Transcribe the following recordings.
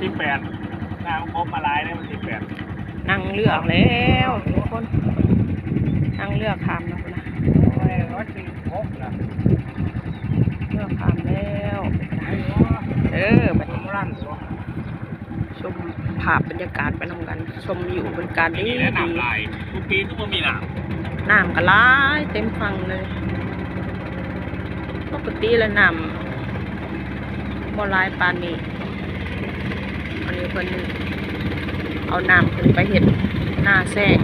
สิบแปดน้ำครบมาลายเนี่ยมันสิบแปดนั่งเลือกแล้วทุกคน นั่งเลือกคำนะคุณนะโอ้ยรถสี่หกนะเลือกคำแล้วไอ้วะเออบัดมันี้นรั่นวะชมภาพบรรยากาศไปนำกัน ชมอยู่บนการปีดีนี้แนะดีนำลายทุกปีทุกมันมีหนามน้ำก็ร้ายเต็มฟังเลยปกติแล้วน้ำบ่ร้ายปานนี้อันนี้ เพิ่นเอาน้ำขึ้นไปเห็ดหน้าแซง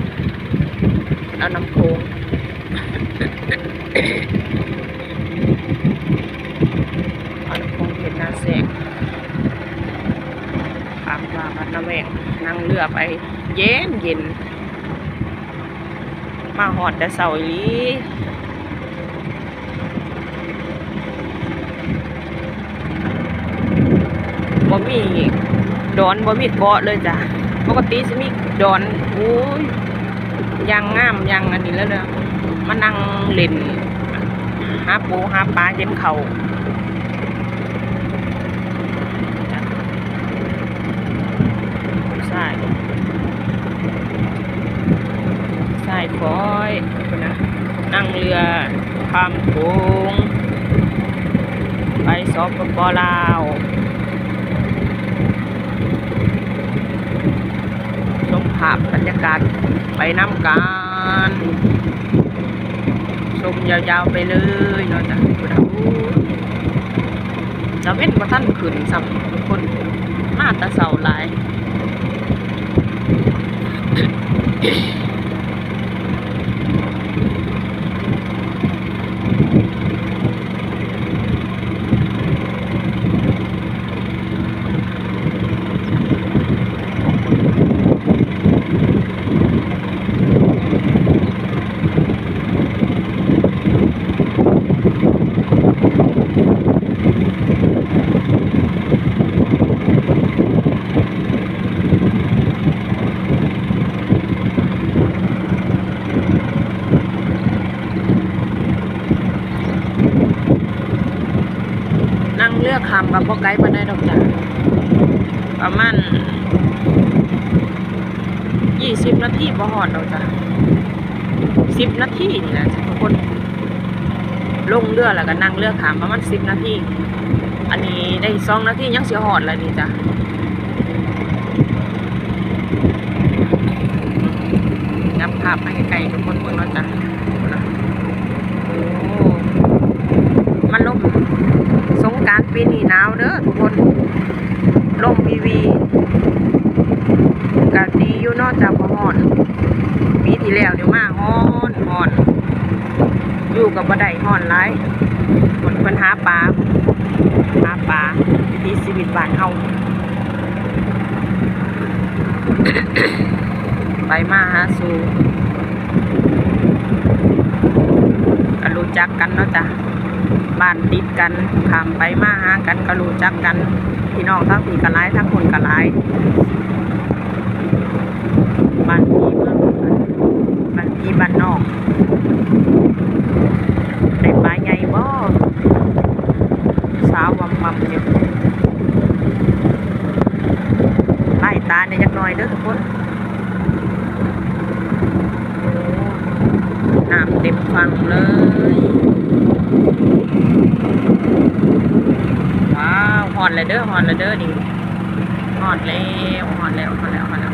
เอาน้ำโขงเอาน้ำโขงเห็ดหน้าแซงปามว่าพัดน้ำแวงนั่งเรือไป เย็นเย็นมาหอดแต่เสาอีหลีบ่มี ดอนบ่มีเกาะเลยจ้ะปกติจะมีดอนโอ้ยยางงามยางอันนี้แล้วเด้อมานั่งเล่นหาปูหาปลาเย็นเขาจ้ะใช่ใช่คอยนะนั่งเรือข้ามโขงไปสปปลาว ชมภาพบรรยากาศ ไปน้ำกันชมยาวๆไปเลยเนาะจ้ะคุณอาจะเว้นว่าท่านขืนสัมคนมาตะเสาหลาย เลือกคำกับพวกไกด์มาได้ดอกจ้ะประมาณยี่สิบนาทีพอหอดดอกจ้ะสิบนาทีนี่แหละทุกคนลงเรือแล้วก็นั่งเรือขามประมาณสิบนาทีอันนี้ได้สองนาทียังเสียหอดแล้วนี่จ้ะงับภาพมาไกลๆทุกคนเบิ่งเนาะจ้ะโอ้มันลม สงกรารปีนี้หนาวเด้อทุกคนลมวีวีกะดีอยู่เนอกจากบ่ ฮ้อนปีที่แล้วเดี๋ยวมาฮ้อนฮ้อนอยู่กับบ่ได้ฮ้อนหลายคนเพิ่นหาปลาหาปลาวิถีชีวิตบ้านเฮาไปมาหาสู่ก็รู้จักกันเนาะจ้ะบ้านติดกันขามไปมาหากันก็รู้จักกันพี่น้องทั้งพี่กันหลายทั้งคนกันหลาย บ้านพี่เมืองบ้านพี่บ้านนอกได้ปลาใหญ่บ่สาววำวำอยู่ไล่ตาเนี่ยจักหน่อยเด้อทุกคนน้ำเต็มฟังเลยว้าวหอนเลยเด้อหอนเลยเด้อดิหอนแล้วหอนแล้วหอนแล้วหอนแล้ว